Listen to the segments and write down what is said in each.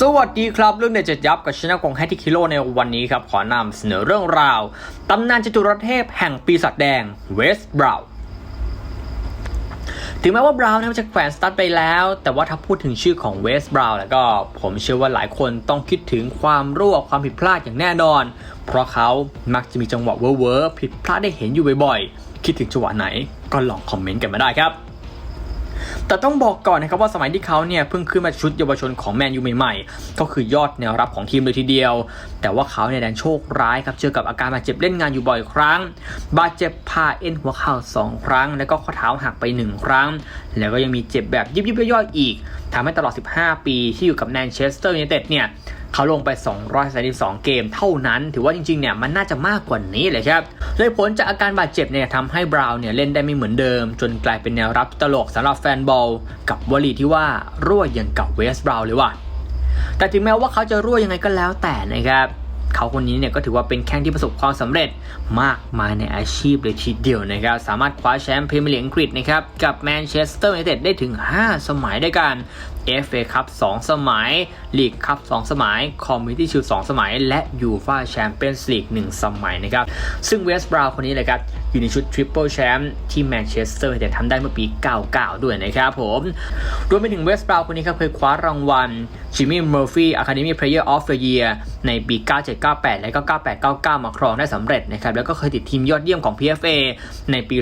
สวัสดีครับเรื่องเด็ดจยับกับชนะกองแฮตติคิโลในวันนี้ครับ ขอนำเสนอเรื่องราวตำนานจตุรเทพแห่งปีศาจแดงเวสบราว์ถึงแม้ว่าบราวน์นะครับจะแขวนสตาร์ทไปแล้ว แต่ว่าถ้าพูดถึงชื่อของเวสบราวน์แล้วก็ผมเชื่อว่าหลายคนต้องคิดถึงความรั่วความผิดพลาดอย่างแน่นอน เพราะเขามักจะมีจังหวะเวอร์ผิดพลาดได้เห็นอยู่บ่อยๆ คิดถึงจังหวะไหนก็ลองคอมเมนต์กันมาได้ครับ แต่ต้องบอกก่อนนะครับว่าสมัยที่เขาเนี่ยเพิ่งขึ้นมาชุดเยาวชนของแมนยูใหม่ๆ ก็คือยอดแนวรับของทีมเลยทีเดียว แต่ว่าเขาเนี่ยแดนโชคร้ายครับเจอกับอาการบาดเจ็บเล่นงานอยู่บ่อยครั้ง บาดเจ็บผ่าเอ็นหัวเข่าสองครั้ง แล้วก็ข้อเท้าหักไปหนึ่งครั้ง แล้วก็ยังมีเจ็บแบบยิบยิบย่อยๆอีกทำให้ตลอด 15 ปีที่อยู่กับแมนเชสเตอร์ยูไนเต็ดเนี่ย เขาลงไป 232 เกมเท่านั้น ถือว่าจริงๆ เนี่ยมันน่าจะมากกว่านี้เลยครับเลยผลจากอาการบาดเจ็บเนี่ยทำให้บราวน์เนี่ยเล่นได้ไม่เหมือนเดิม จนกลายเป็นแนวรับตลกสำหรับแฟนบอล กับวลีที่ว่ารั่วอย่างกับเวสต์บราวน์เลยว่ะแต่ถึงแม้ว่าเขาจะรั่วยังไงก็แล้วแต่นะครับเขาคนนี้เนี่ยก็ถือว่าเป็นแข้งที่ประสบความสำเร็จมากมายในอาชีพเลยทีเดียวนะครับ สามารถคว้าแชมป์พรีเมียร์ลีกอังกฤษนะครับกับแมนเชสเตอร์ยูไนเต็ดได้ถึง 5 สมัยด้วยกัน FA คัพ2สมัย ลีกคัพ2สมัย คอมมิตี้ชิล2สมัย และยูฟ่าแชมเปี้ยนส์ลีก1สมัยนะครับ ซึ่งเวสต์บราวน์คนนี้เลยครับอยู่ในชุดทริปเปิลแชมป์ที่แมนเชสเตอร์แต่ทำได้เมื่อปี 99 ด้วยนะครับผมรวมไปถึงเวสต์บราวน์คนนี้ครับเคยคว้ารางวัลจิมมี่เมอร์ฟี่อะคาเดมี่เพลเยอร์ออฟเดอะเยียร์ในปี 9798 และก็ 9899 มาครองได้สำเร็จนะครับ แล้วก็เคยติดทีมยอดเยี่ยมของ PFA ในปี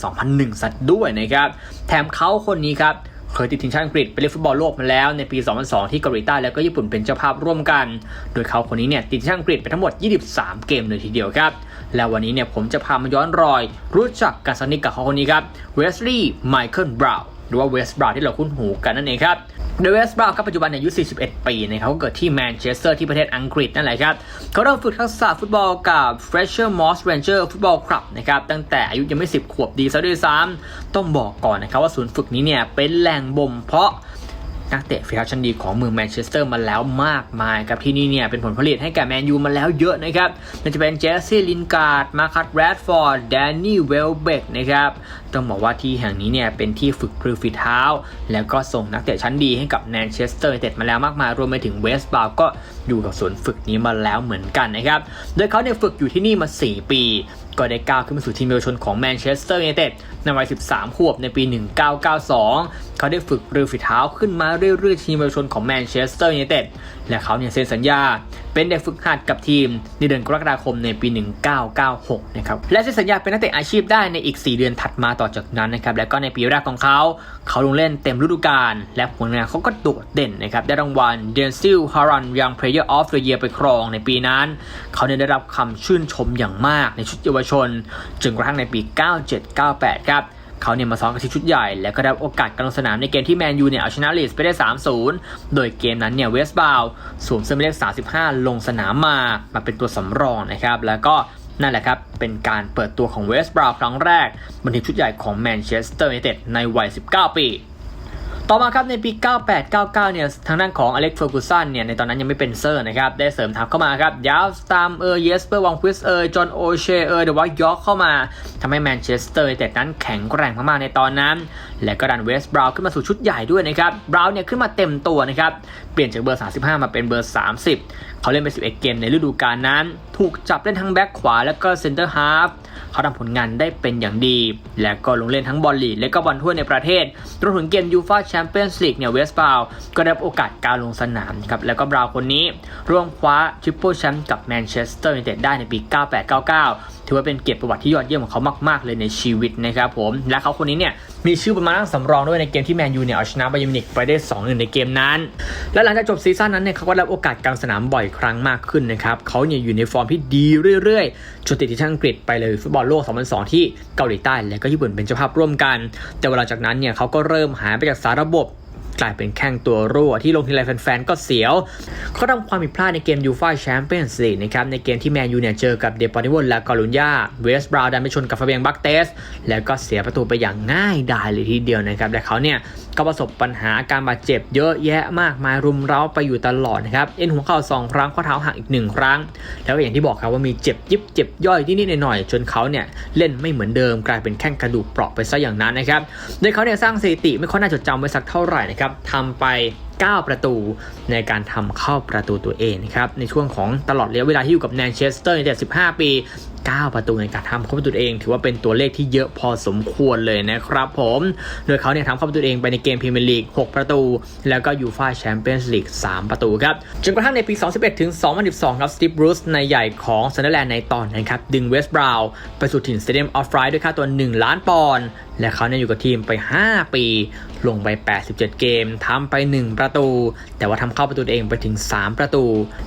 2000-2001 สัตว์ด้วยนะครับ แถมเขาคนนี้ครับ เคยติดทีมชาติอังกฤษไปเล่นฟุตบอลโลกมาแล้วในปี 2002 ที่เกาหลีใต้แล้วก็ญี่ปุ่นเป็นเจ้าภาพร่วมกัน โดยเขาคนนี้เนี่ยติดทีมชาติอังกฤษไปทั้งหมด 23 เกมเลยทีเดียวครับ แล้ววันนี้เนี่ยผมจะพามาย้อนรอย รู้จักกันสนิทกับเขาคนนี้ครับเวสลีย์ไมเคิลบราวน์หรือว่าเวสต์บราวน์ที่เราคุ้นหูกันนั่นเองครับ เดวิสบราวน์ครับปัจจุบันอายุ 41 ปีนะครับเขาเกิดที่แมนเชสเตอร์ที่ประเทศอังกฤษนั่นแหละครับเขาเริ่มฝึกทักษะฟุตบอลกับ Fresher Moss Ranger Football Club นะครับตั้งแต่อายุยังไม่ 10 ขวบดีซะด้วยซ้ำต้องบอกก่อนนะครับว่าศูนย์ฝึกนี้เนี่ยเป็นแหล่งบ่มเพาะ นักเตะฝีเท้าชั้นดีของเมืองแมนเชสเตอร์มาแล้วมากมายครับที่นี่เนี่ยเป็นผลผลิตให้แก่แมนยูมาแล้วเยอะนะครับมันจะเป็นเจสซี่ลินการ์ดมาคัตแรดฟอร์ดแดนนี่เวลเบกนะครับต้องบอกว่าที่แห่งนี้เนี่ยเป็นที่ฝึกครูฝีเท้า แล้วก็ส่งนักเตะชั้นดีให้กับแมนเชสเตอร์ยูไนเต็ดมาแล้วมากมายรวมไปถึงเวสต์บาวก็อยู่กับศูนย์ฝึกนี้มาแล้วเหมือนกันนะครับโดยเขาเนี่ยฝึกอยู่ที่นี่มา 4 ปีก็ได้ก้าวขึ้นมาสู่ทีมเยาวชนของแมนเชสเตอร์ยูไนเต็ดในวัย 13 ขวบในปี 1992 เขาได้ฝึกเรือฝีเท้าขึ้นมาเรื่อยๆทีมเยาวชนของแมนเชสเตอร์ยูไนเต็ดและเขาเนี่ยเซ็นสัญญา เป็นเด็กฝึกหัดกับทีมในเดือนกรกฎาคมในปี 1996 นะครับ และเซ็นสัญญาเป็นนักเตะอาชีพได้ในอีก 4 เดือนถัดมาต่อจากนั้นนะครับ และก็ในปีแรกของเขา เขาลงเล่นเต็มฤดูกาล และผลงานเขาก็โดดเด่นนะครับ ได้รางวัล d e n z e l Haran Young Player of the Year ไปครองในปีนั้น เขาเนี่ยได้รับคำชื่นชมอย่างมากในชุดเยาวชนจนกระทั่งในปี 97-98 ครับ เขาเนี่ยมาซ้อมกับทีมชุดใหญ่ แล้วก็ได้โอกาสการลงสนามในเกมที่แมนยูเนี่ยเอาชนะลีสไปได้ 3-0 โดยเกมนั้นเนี่ยเวสบาวสวมเสื้อหมายเลข 35 ลงสนามมามาเป็นตัวสำรองนะครับ แล้วก็นั่นแหละครับ เป็นการเปิดตัวของเวสบราวครั้งแรกบนทีมชุดใหญ่ของแมนเชสเตอร์ยูไนเต็ดในวัย 19 ปี ต่อมาครับในปี 98-99 เนี่ยทางด้านของอเล็กเฟอร์กูสันเนี่ยในตอนนั้นยังไม่เป็นเซอร์นะครับได้เสริมทัพเข้ามาครับยาวสตามเออร์เยสเปอร์วังควิสเออร์จอห์นโอเชเออร์เดอะวายอร์กเข้ามาทำให้แมนเชสเตอร์ยูไนเต็ดนั้นแข็งแกร่งมากๆในตอนนั้น และก็ดันเวสต์บราวขึ้นมาสู่ชุดใหญ่ด้วยนะครับบราวเนี่ยขึ้นมาเต็มตัวนะครับเปลี่ยนจากเบอร์ 35 มาเป็นเบอร์ 30 เขาเล่นไป 11 เกมในฤดูกาลนั้น ถูกจับเล่นทั้งแบ็คขวาและก็เซนเตอร์ฮาฟเขาทำผลงานได้เป็นอย่างดี และก็ลงเล่นทั้งบอลลีและก็บอลทั่วในประเทศรวมถึงเกมยูฟาแชมเปี้ยนส์ลีกเนี่ยเวสต์บาวก็ได้โอกาสการลงสนามครับแล้วก็บราวคนนี้ร่วมคว้าทริปเปิลแชมป์กับแมนเชสเตอร์ยูไนเต็ดได้ในปี 98-99ถือว่าเป็นเกียรติประวัติที่ยอดเยี่ยมของเขามากๆ เลยในชีวิตนะครับผม และเขาคนนี้เนี่ยมีชื่อประมาณนั่งสำรองด้วยในเกมที่แมนยูเนี่ยเอาชนะบาเยร์นมินิกไปได้2-1ในเกมนั้น และหลังจากจบซีซั่นนั้นเนี่ยเขาก็ได้รับโอกาสกลางสนามบ่อยครั้งมากขึ้นนะครับเขาเนี่ยอยู่ในฟอร์มที่ดีเรื่อยๆจนติดทีมชาติอังกฤษไปเลยฟุตบอลโลก 2002 ที่เกาหลีใต้และก็ญี่ปุ่นเป็นเจ้าภาพร่วมกัน แต่เวลาจากนั้นเนี่ยเขาก็เริ่มหายไปจากสารระบบ กลายเป็นแข้งตัวรั่วที่ลงทีไรแฟนๆ ก็เสียว เขาทำความผิดพลาดในเกมยูฟ่าแชมเปี้ยนส์ลีกนะครับ ในเกมที่แมนยูเนี่ยเจอกับเดปอร์ติโวและกอลุญญาเวสต์บราวน์ดันไปชนกับฟาเบียงบักเตส แล้วก็เสียประตูไปอย่างง่ายดายเลยทีเดียวนะครับ และเขาเนี่ยก็ประสบปัญหาการบาดเจ็บเยอะแยะมากมายรุมเร้าไปอยู่ตลอดนะครับ เอ็นหัวเข่าสองครั้งข้อเท้าหักอีกหนึ่งครั้ง แล้วก็อย่างที่บอกครับว่ามีเจ็บยิบเจ็บย่อยที่นิดหน่อยๆ จนเขาเนี่ยเล่นไม่เหมือนเดิมกลายเป็นแข้งกระดูกเปราะไปซะอย่างนั้นนะครับโดยเขาเนี่ยสร้างสถิติไม่ค่อยน่าจดจำไว้สักเท่าไหร่นะครับครับทำไป 9 ประตูในการทำเข้าประตูตัวเองนะครับในช่วงของตลอดระยะเวลาที่อยู่กับแมนเชสเตอร์ในแต่15 ปี 9 ประตูในการทำเข้าประตูเอง ถือว่าเป็นตัวเลขที่เยอะพอสมควรเลยนะครับผม โดยเขาเนี่ยทำเข้าประตูเองไปในเกมพรีเมียร์ลีก 6 ประตู แล้วก็ยูฟ่าแชมเปี้ยนส์ลีก 3 ประตูครับจนกระทั่งในปี 2011 ถึง 2012 ครับสตีฟบรูซในใหญ่ของซันเดอร์แลนด์ในตอนนั้นครับ ดึงเวสต์บราวน์ไปสู่ถิ่นสเตเดียมออฟไรด้วยค่าตัว 1 ล้านปอนด์และเขาเนี่ยอยู่กับทีมไป 5 ปี ลงไป 87 เกมทำไป 1 ประตู แต่ว่าทำเข้าประตูเองไปถึง 3 ประตู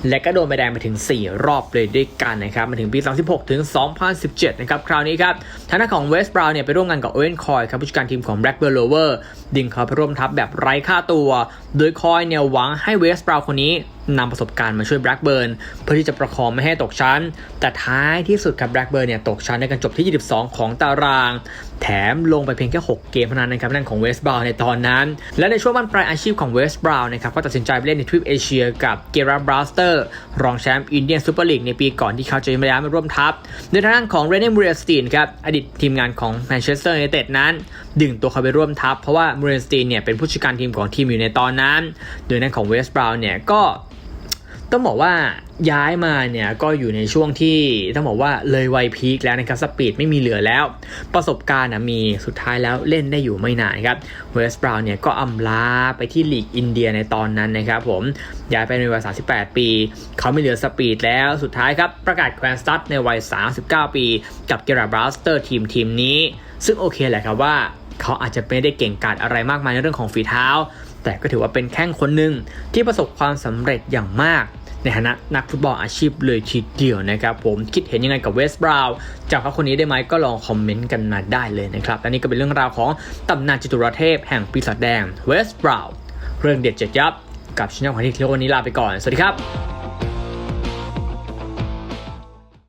และก็โดนใบแดงไปถึง 4 รอบเลยด้วยกันนะครับมาถึงปี 2016 ถึง2017 นะครับ คราวนี้ครับทางด้านของเวสต์บราวน์เนี่ยไปร่วมงานกับโอเวนคอยครับผู้จัดการทีมของแบล็กเบอร์โลเวอร์ดึงเขาไปร่วมทัพแบบไร้ค่าตัวโดยคอยเนี่ยหวังให้เวสต์บราวคนนี้นำประสบการณ์มาช่วยแบล็กเบิร์นเพื่อที่จะประคองไม่ให้ตกชั้น แต่ท้ายที่สุดครับแบล็กเบิร์นเนี่ยตกชั้นในการจบที่ 22 ของตาราง แถมลงไปเพียงแค่ 6 เกมเท่านั้นนะครับนั่นของเวสต์บราวในตอนนั้น และในช่วงบั้นปลายอาชีพของเวสต์บราวนะครับก็ตัดสินใจไปเล่นในทวีปเอเชียกับเกราบราสเตอร์รองแชมป์อินเดียนซูเปอร์ลีกในปีก่อนที่เขาจะย้ายมาร่วมทัพโดยทางด้านของเรเนมูเรสตีนครับอดีตทีมงานของแมนเชสเตอร์ยูไนเต็ดนั้น ดึงตัวเขาไปร่วมทัพ เพราะว่ามูเรนสตีนเนี่ยเป็นผู้จัดการทีมของทีมอยู่ในตอนนั้น โดยนั้นของเวสต์บราวน์เนี่ยก็ต้องบอกว่าย้ายมาเนี่ยก็อยู่ในช่วงที่ต้องบอกว่าเลยวัยพีคแล้วนะครับสปีดไม่มีเหลือแล้ว ประสบการณ์มีสุดท้ายแล้วเล่นได้อยู่ไม่นานครับเวสต์บราวน์เนี่ยก็อำลาไปที่ลีกอินเดียในตอนนั้นนะครับผมย้ายไปในวัย 38 ปี เขาไม่เหลือสปีดแล้วสุดท้ายครับ ประกาศแควนสตัดในวัย 39 ปี กับเกราบราสเตอร์ทีมทีมนี้ ซึ่งโอเคแหละครับว่า เขาอาจจะไม่ได้เก่งกาจอะไรมากมายในเรื่องของฝีเท้า แต่ก็ถือว่าเป็นแข้งคนหนึ่งที่ประสบความสำเร็จอย่างมาก ในฐานะนักฟุตบอลอาชีพเลยทีเดียวนะครับ ผมคิดเห็นยังไงกับเวสต์บราวน์จากเขาคนนี้ได้ไหมก็ลองคอมเมนต์กันมาได้เลยนะครับและนี่ก็เป็นเรื่องราวของตำนานจตุรเทพแห่งปีศาจแดงเวสต์บราวน์เรื่องเด็ดเจ็ดยับกับชินแนของที่เที่ยววันนี้ลาไปก่อนสวัสดีครับ